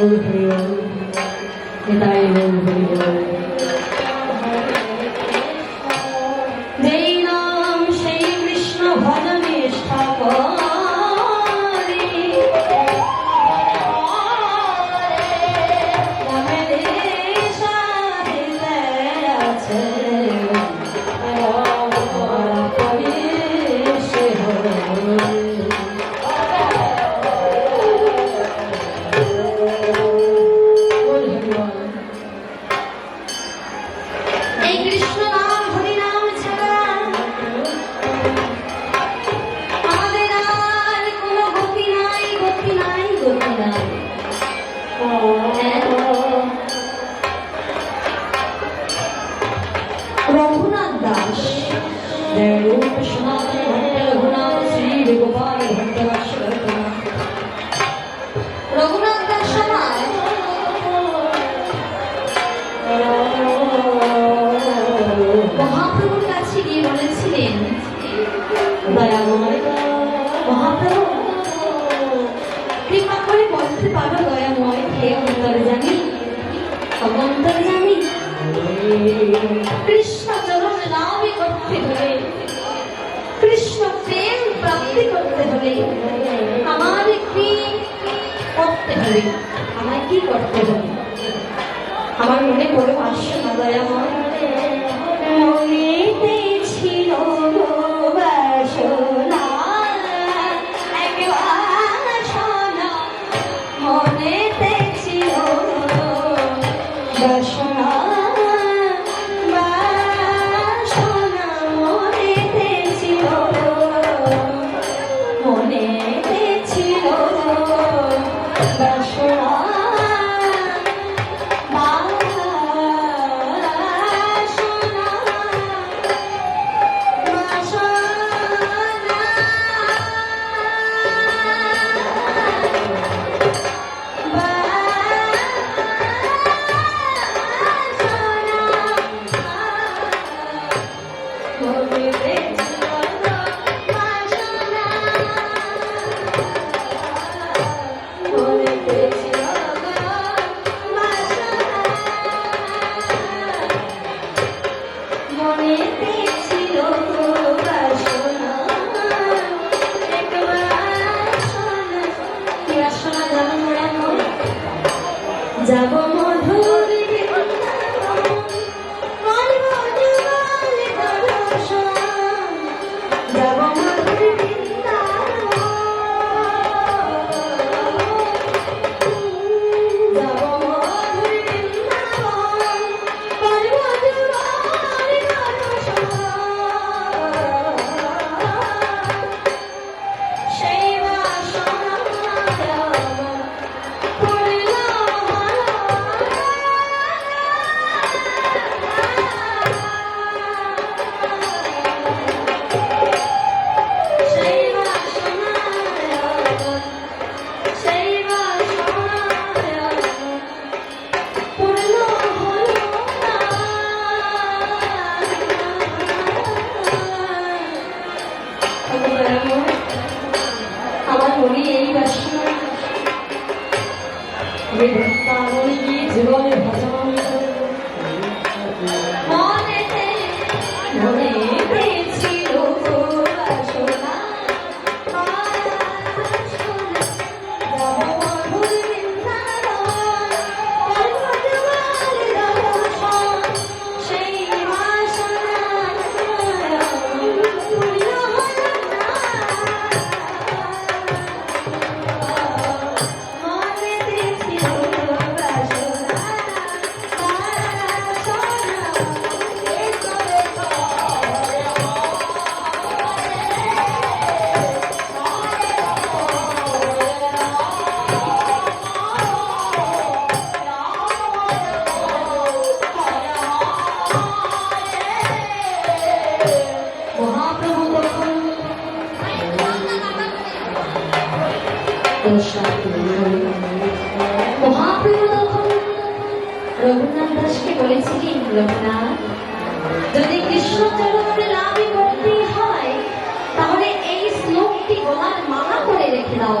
Hallelujah. Kita ay ng হবে আমার কি করতে হবে? আমায় কি করতে হবে? আমার মনে কোনো আসছে না দয়া আমার সোনা জানো মোড়ানো যাব। মহাপ্রভু তখন রঘুনাথ, যদি কৃষ্ণচরণের লাভই করতে তাহলে এই শ্লোকটি গলার মালা করে রেখে দাও।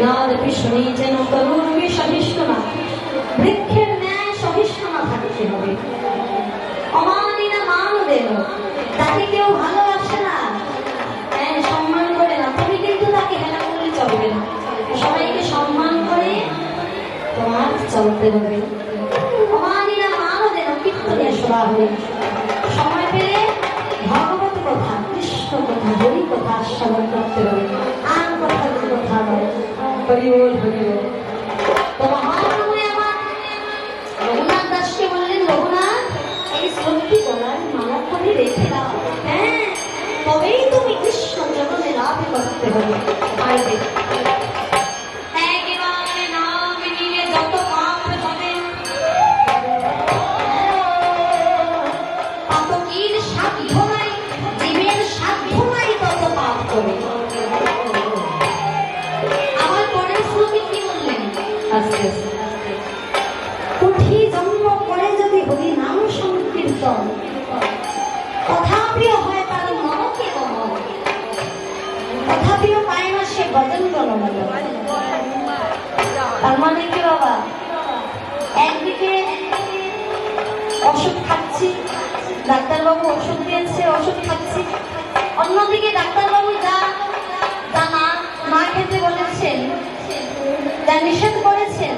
দৃঢ় কৃষ্ণ যেন তরুণ সহিষ্ণু না বৃক্ষের ন্যায় সহিষ্ণু না থাকতে হবে। অমানিনা মান দেব তাকে কেউ ভালোবাসে না। হ্যাঁ সম্মান করে না, তুমি কিন্তু তাকে হেলা করলে চলবে না। সবাইকে সম্মান করে তোমার চলতে হবে। অমানিনা মান দেব কীর্তনে সভা হবে। সময় পেলে ভগবত কথা, কৃষ্ণ কথা, হরি কথা আস্বাদন করতে হবে। তথাপিও হয় তার মনকে গমন তথাপিও পায় না সে ভজন গণমন তার মানে কি বাবা একদিকে ওষুধ খাচ্ছি। ডাক্তারবাবু, ওষুধ দিয়েছে, ওষুধ খাচ্ছি। অন্যদিকে ডাক্তারবাবু যা যা না না খেতে বলেছেন, যা নিষেধ করেছেন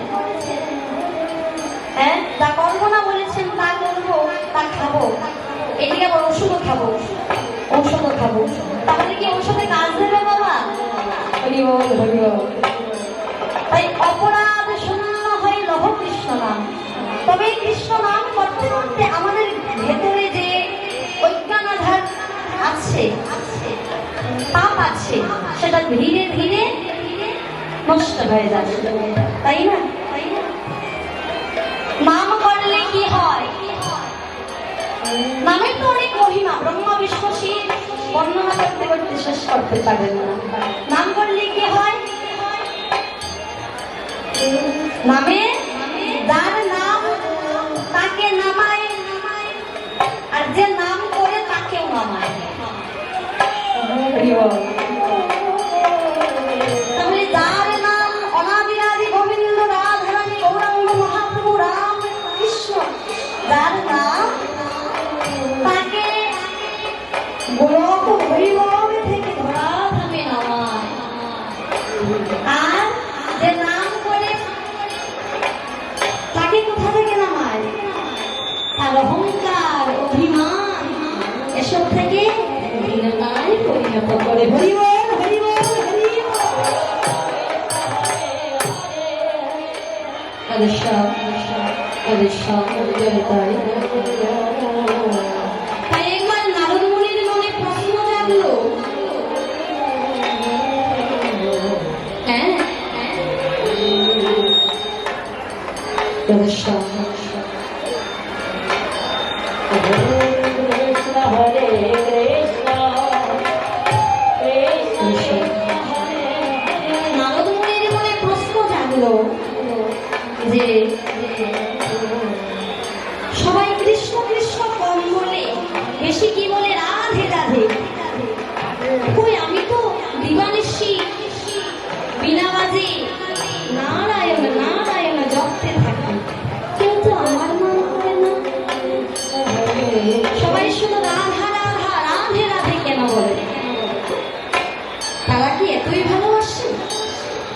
হ্যাঁ যা করব না বলেছেন, তা করব, তা খাব। এদিকে আবার ওষুধও খাব। ঔষধও খাব। তাহলে কি ঔষধে কাজ দেবে বাবা? হরি বল তাই অপরাধ শূন্য হয় লহ কৃষ্ণ নাম। তবে কৃষ্ণ নাম করতে করতে আমাদের ভেতরে যে অজ্ঞানাধার আছে, পাপ আছে, সেটা ধীরে ধীরে নষ্ট হয়ে যাবে তাই না? নামের তো অনেক মহিমা ব্রহ্মা বিশ্বাসী শিব বর্ণনা করতে করতে শেষ করতে পারবেন না। নাম করলে কি হয়? নামে যার নাম তাকে নামায়, আর যে নাম করে তাকেও নামায়।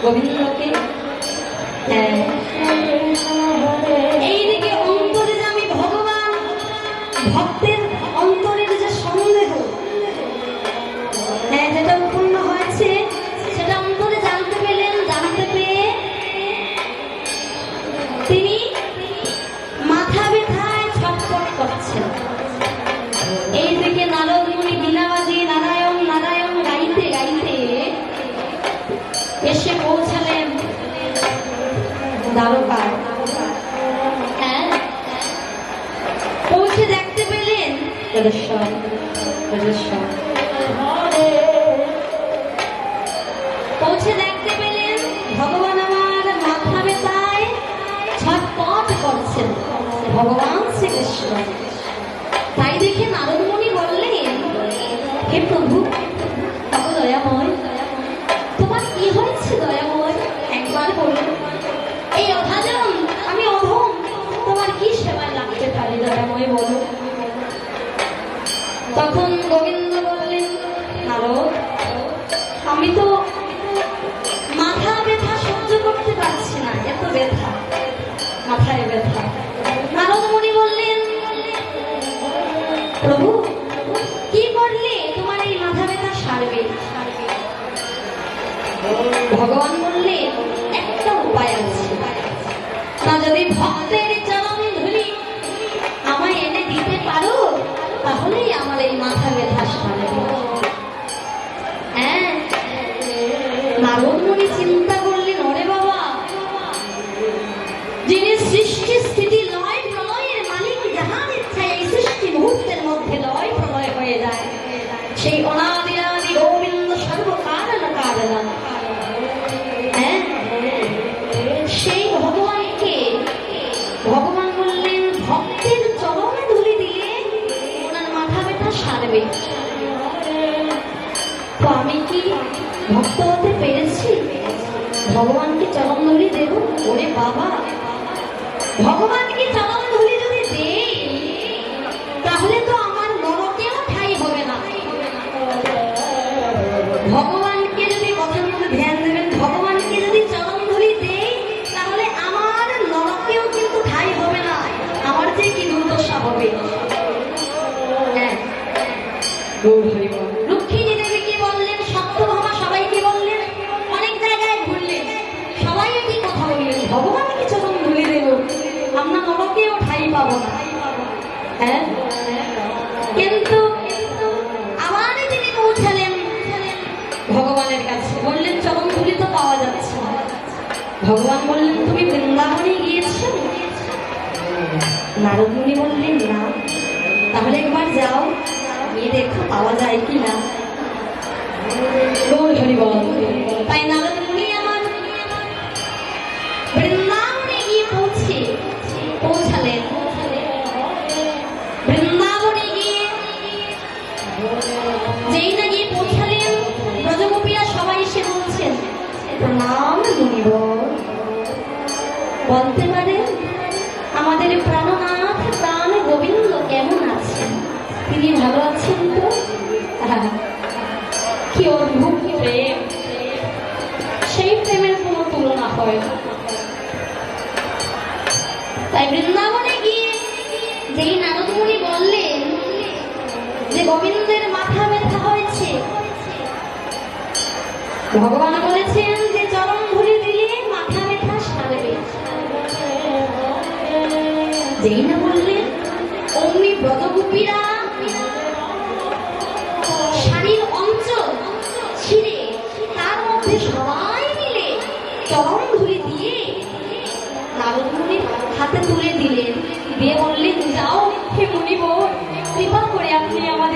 Gobindo Ki. এসে পৌঁছালেন। দ্বারকায় হ্যাঁ? পৌঁছে দেখতে পেলেন? রাজেশ্বর রাজেশ্বর পৌঁছে দেখতে পেলেন ভগবান আমার মাথা বেতায় ছটপট করছেন। ভগবান শ্রীকৃষ্ণ। নারদ আমি তো মাথা ব্যথা সহ্য করতে পারছি না, এত ব্যথা, মাথায় ব্যথা। নারদ মনি বললেন, প্রভু, কি করলে তোমার এই মাথা ব্যথা সারবে? ভগবান নারদমুনি বললেন না তাহলে একবার যাও গিয়ে দেখো পাওয়া যায় কি না তাই নারদমুনি আমার বৃন্দাবনে গিয়ে পৌঁছে পৌঁছালেন। বৃন্দাবনে গিয়ে যেই না গিয়ে পৌঁছালেন ব্রজগোপীরা সবাই এসে বলছেন প্রণাম বলতে ভগবান বলেছেন যে চরম ঘুরে দিলে মাথা ব্যথা সারবে। যেই না বললেন অমনি ব্রতগোপীরা শাড়ির অঞ্চল ছিঁড়ে তার মধ্যে সবাই চরম ঘুরে দিয়ে নারদমণির হাতে তুলে দিলেন। দিয়ে বললেন, যাও হে মনিব কৃপা করে আপনি আমাদের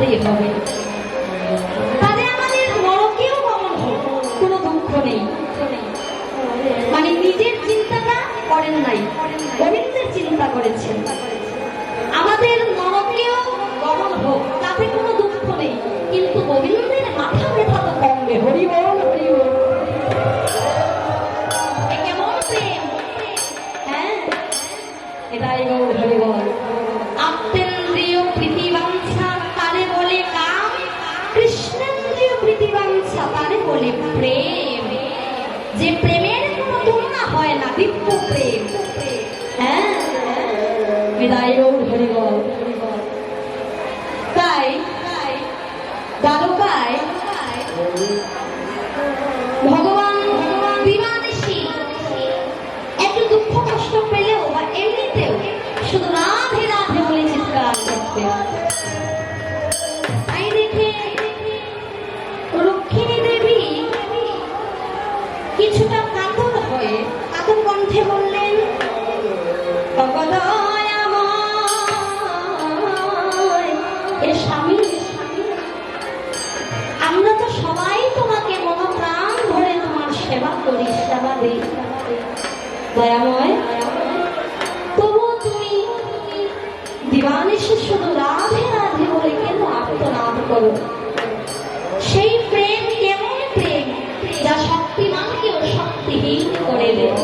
তাতেই হবে। তাহলে আমাদের নরকেও গমন কোনো দুঃখ নেই। মানে নিজের চিন্তাটা করেন নাই। গোবিন্দের চিন্তা করেছেন। বিদায় গৌর দয়াময়। তুমি শুধু রাধে রাধে বলে কেন আত্মনাদ করো? সেই প্রেম কেমন প্রেম যা শক্তিমানকেও শক্তিহীন করে দেয়।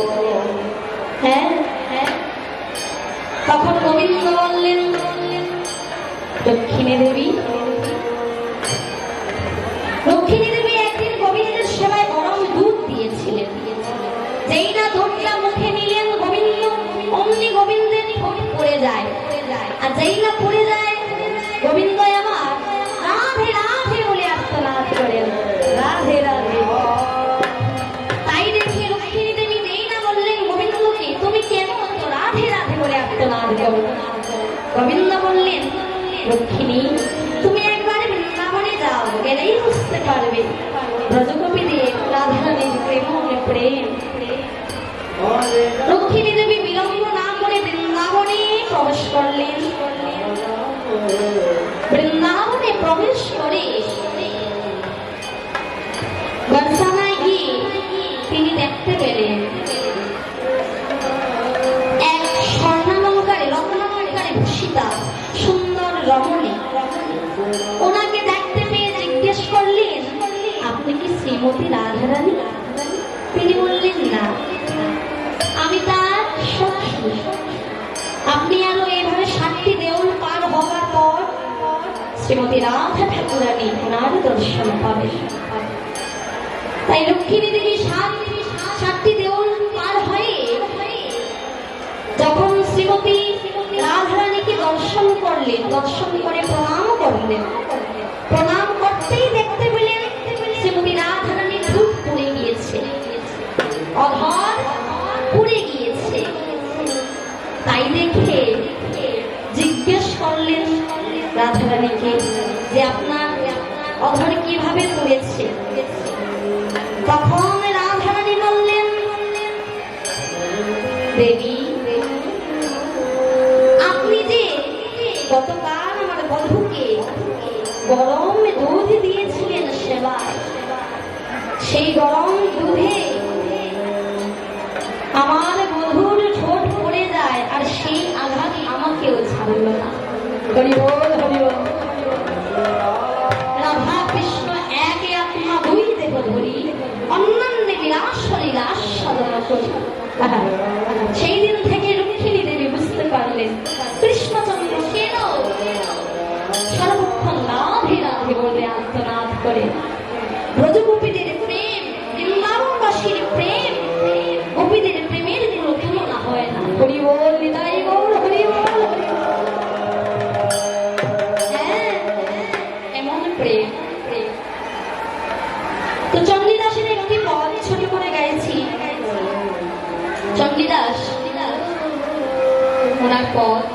হ্যাঁ হ্যাঁ। তখন গোবিন্দ বললেন, দক্ষিণে দেবী যেই না পড়ে যায়। গোবিন্দ আমার রাধে রাধে বলে আত্মনাদ করেন রাধে রাধে। তাই দেখে রক্ষিণী দেবী না বললেন গোবিন্দকে তুমি কেন অত রাধে রাধে বলে আত্মনাদ করো? গোবিন্দ বললেন রক্ষিণী তুমি একবার বৃন্দাবনে যাও গেলেই বুঝতে পারবে। ব্রজগোপীদের রাধারানীর প্রেম প্রেম। রক্ষিণী দেবী বৃন্দাবনে প্রবেশ করলেন। বৃন্দাবনে প্রবেশ করে বর্ষানায় গিয়ে তিনি দেখতে পেলেন এক স্বর্ণালঙ্কারে, রত্নালঙ্কারে ভূষিতা সুন্দর রমণী। ওনাকে দেখতে পেয়ে জিজ্ঞেস করলেন, আপনি কি শ্রীমতী রাধারানী? তিনি বললেন, না। আমি তার সখী শ্রীমতী রাধা ঠাকুরানী ওনার দর্শন পাবে তাই লক্ষ্মী দেবী সাত সাতটি দেউল পার হয়ে যখন শ্রীমতী রাধারানীকে দর্শন করলেন, দর্শন করে প্রণাম করলেন। প্রণাম রাধারানীকে যে আপনার অধর কীভাবে পুড়েছে তখন রাধারানী বললেন দেবী গরম দুধ দিয়েছিলেন সেবায় সেই গরম দুধে আমার বধূর ঠোঁট পড়ে যায় আর সেই আঘাত আমাকেও ছাড়ল না। সর্বক্ষণ রাধে রাধে বলে আত্মনাদ করে ব্রজগোপীদের প্রেম বৃন্দাবনবাসীর প্রেম, গোপীদের প্রেমের কোনো তুলনা হয় না। হরি বল নিতাই গৌর হরি বল। এমন প্রেম প্রেম। তো চণ্ডীদাসের একটি পদ ছোট করে গাইছি। চণ্ডীদাস, ওনার পদ